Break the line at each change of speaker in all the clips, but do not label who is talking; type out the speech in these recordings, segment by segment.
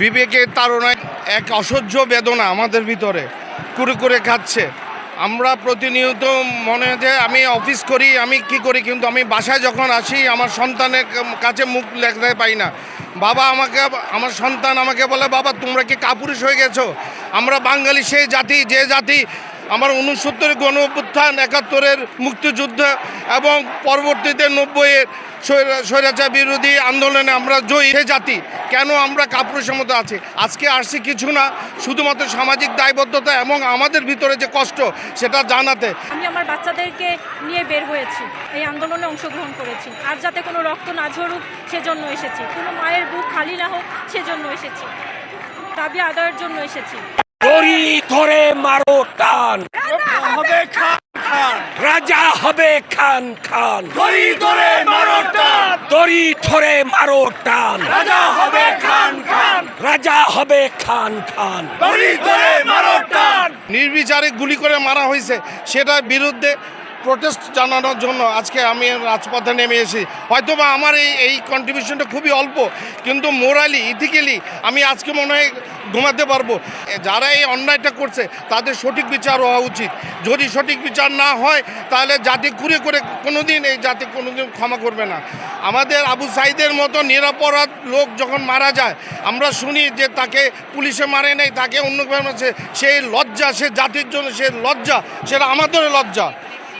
বিবেকের তাড়নায় এক অসহ্য বেদনা আমাদের ভিতরে কুরে করে খাচ্ছে। আমরা প্রতিনিয়ত মনে যে আমি অফিস করি, আমি কি করি, কিন্তু আমি বাসায় যখন আসি, আমার সন্তানের কাছে মুখ লেখতে পাই না। বাবা আমাকে, আমার সন্তান আমাকে বলে, বাবা, তোমরা কি কাপুরুষ হয়ে গেছো? আমরা বাঙালি সেই জাতি, যে জাতি, আমার উনসত্তরের গণ অভ্যুত্থান একাত্তরের মুক্তিযুদ্ধ এবং পরবর্তীতে নব্বইয়ের স্বৈরা- স্বৈরাচার বিরোধী আন্দোলনে আমরা জয়ী। সে জাতি কেন আমরা কাপুরুষের মতো আছি? আজকে আসছি কিছু না শুধুমাত্র সামাজিক দায়বদ্ধতা এবং আমাদের ভিতরে যে কষ্ট সেটা জানাতে।
আমি আমার বাচ্চাদেরকে নিয়ে বের হয়েছি এই আন্দোলনে অংশগ্রহণ করেছি। আর যাতে কোনো রক্ত না ঝরুক সেজন্য এসেছি। কোনো মায়ের বুক খালি না হোক সেজন্য এসেছি। দাবি আদায়ের জন্য এসেছি।
দড়ি ধরে মারো টান। রাজা হবে খান খান।
দড়ি ধরে মারো টান।
দড়ি ধরে মারো টান।
রাজা হবে খান খান।
রাজা হবে খান খান।
দড়ি ধরে মারো টান।
নির্বিচারে গুলি করে মারা হয়েছে সেটার বিরুদ্ধে প্রোটেস্ট জানানোর জন্য আজকে আমি রাজপথে নেমে এসেছি। হয়তোবা আমার এই এই কন্ট্রিবিউশনটা খুবই অল্প, কিন্তু মোরালি ইথিক্যালি আমি আজকে মনে হয় ঘুমাতে পারব। যারা এই অন্যায়টা করছে, তাদের সঠিক বিচার হওয়া উচিত। যদি সঠিক বিচার না হয়, তাহলে জাতি কুড়ে করে কোনোদিন এই জাতি কোনোদিন ক্ষমা করবে না। আমাদের আবু সাইদের মতো নিরাপরাধ লোক যখন মারা যায়, আমরা শুনি যে তাকে পুলিশে মারে নাই, তাকে অন্য মারছে সেই লজ্জা, সে জাতির জন্য সে লজ্জা, সেটা আমাদের লজ্জা।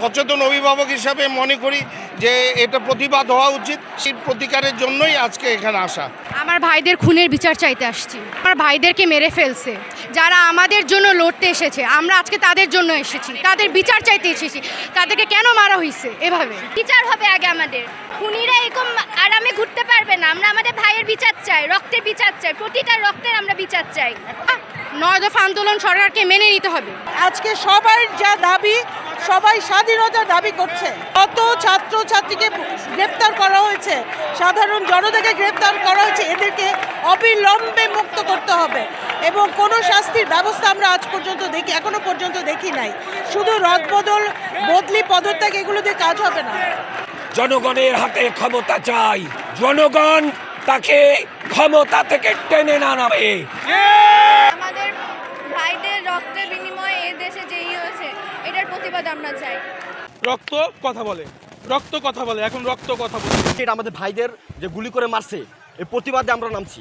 সচেতন অভিভাবক হিসাবে মনে করি যে এটা প্রতিবাদ হওয়া উচিত। সেই প্রতিকারের জন্যই আজকে এখানে আসা।
আমার ভাইদের খুনের বিচার চাইতে আসছি। আমার ভাইদেরকে মেরে ফেলছে। যারা আমাদের জন্য লড়তে এসেছে আমরা আজকে তাদের জন্য এসেছি। তাদের বিচার চাইতে এসেছি। তাদেরকে কেন মারা হয়েছে এভাবে?
বিচার হবে আগে আমাদের। খুনিরা এরকম আরামে ঘুরতে পারবে না। আমরা আমাদের ভাইয়ের বিচার চাই রক্তের বিচার চাই। প্রতিটা রক্তের আমরা বিচার চাই।
নয় দফা আন্দোলন সরকারকে মেনে নিতে হবে।
আজকে সবার যা দাবি সবাই স্বাধীনতার দাবি করছে। কত ছাত্র ছাত্রীকে গ্রেপ্তার করা হয়েছে? সাধারণ জনতাকে গ্রেপ্তার করা হয়েছে। এদেরকে অবিলম্বে মুক্ত করতে হবে। এবং কোনো শাস্তির ব্যবস্থা আমরা আজ পর্যন্ত দেখি এখনও পর্যন্ত দেখি নাই। শুধু রদবদল বদলি পদত্যাগ এগুলো দিয়ে কাজ হবে না।
জনগণের হাতে ক্ষমতা চাই। জনগণ তাকে ক্ষমতা থেকে টেনে না নামে।
আমাদের ভাইদের রক্তের বিনিময়ে এই দেশে এটার প্রতিবাদ আমরা চাই।
রক্ত কথা বলে রক্ত কথা বলে এখন রক্ত কথা বলে।
এটা আমাদের ভাইদের যে গুলি করে মারছে এই প্রতিবাদে আমরা নামছি।